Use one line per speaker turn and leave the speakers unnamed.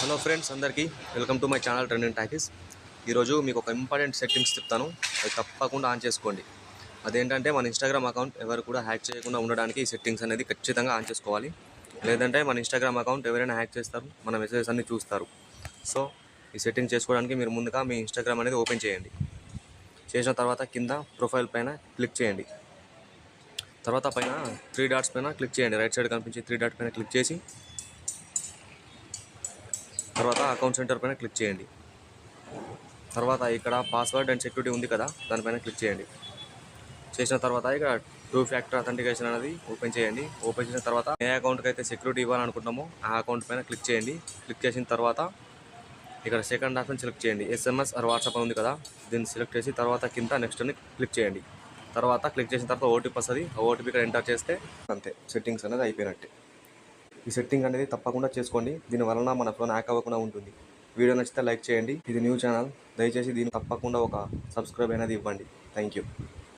Hello friends అందరికీ welcome to my channel trending talkies. ఈరోజు మీకు ఒక ఇంపార్టెంట్ సెట్టింగ్స్ చెప్తాను. అది తప్పకుండా ఆన్ చేసుకోండి. అదేంటంటే మన ఇన్స్టాగ్రామ్ అకౌంట్ ఎవరు కూడా హ్యాక్ చేయకుండా ఉండడానికి ఈ సెట్టింగ్స్ అనేది ఖచ్చితంగా ఆన్ చేసుకోవాలి. లేదంటే మన ఇన్స్టాగ్రామ్ అకౌంట్ ఎవరైనా హ్యాక్ చేస్తారు మన మెసేజెస్ అన్ని చూస్తారు. సో ఈ సెట్టింగ్ చేసుకోవడానికి మీరు ముందుగా మీ ఇన్స్టాగ్రామ్ అనేది ఓపెన్ చేయండి. చేసిన తర్వాత కింద ప్రొఫైల్ పైన క్లిక్ చేయండి. తర్వాత పైన త్రీ డాట్స్ పైన క్లిక్ చేయండి. రైట్ సైడ్ కనిపించే త్రీ డాట్ పైన క్లిక్ చేసి తర్వాత అకౌంట్ సెంటర్ పైన క్లిక్ చేయండి. తర్వాత ఇక్కడ పాస్వర్డ్ అండ్ సెక్యూరిటీ ఉంది కదా దానిపైన క్లిక్ చేయండి. చేసిన తర్వాత ఇక్కడ టూ ఫ్యాక్టర్ అథెంటికేషన్ అనేది ఓపెన్ చేయండి. ఓపెన్ చేసిన తర్వాత ఏ అకౌంట్కి అయితే సెక్యూరిటీ ఇవ్వాలనుకుంటున్నామో ఆ అకౌంట్ పైన క్లిక్ చేయండి. క్లిక్ చేసిన తర్వాత ఇక్కడ సెకండ్ ఆప్షన్ సెలెక్ట్ చేయండి. ఎస్ఎంఎస్ ఆర్ వాట్సాప్ ఉంది కదా దీన్ని సెలెక్ట్ చేసి తర్వాత కింద నెక్స్ట్ అని క్లిక్ చేయండి. తర్వాత క్లిక్ చేసిన తర్వాత ఓటీపీ వస్తుంది. ఆ ఓటీపీ ఇక్కడ ఎంటర్ చేస్తే అంతే సెట్టింగ్స్ అనేది అయిపోయినట్టే. ఈ సెట్టింగ్ అనేది తప్పకుండా చేసుకోండి. దీని వలన మన ఫోన్ హ్యాక్ అవ్వకుండా ఉంటుంది. వీడియో నచ్చితే లైక్ చేయండి. ఇది న్యూ ఛానల్ దయచేసి దీన్ని తప్పకుండా ఒక సబ్స్క్రైబ్ అనేది ఇవ్వండి. Thank you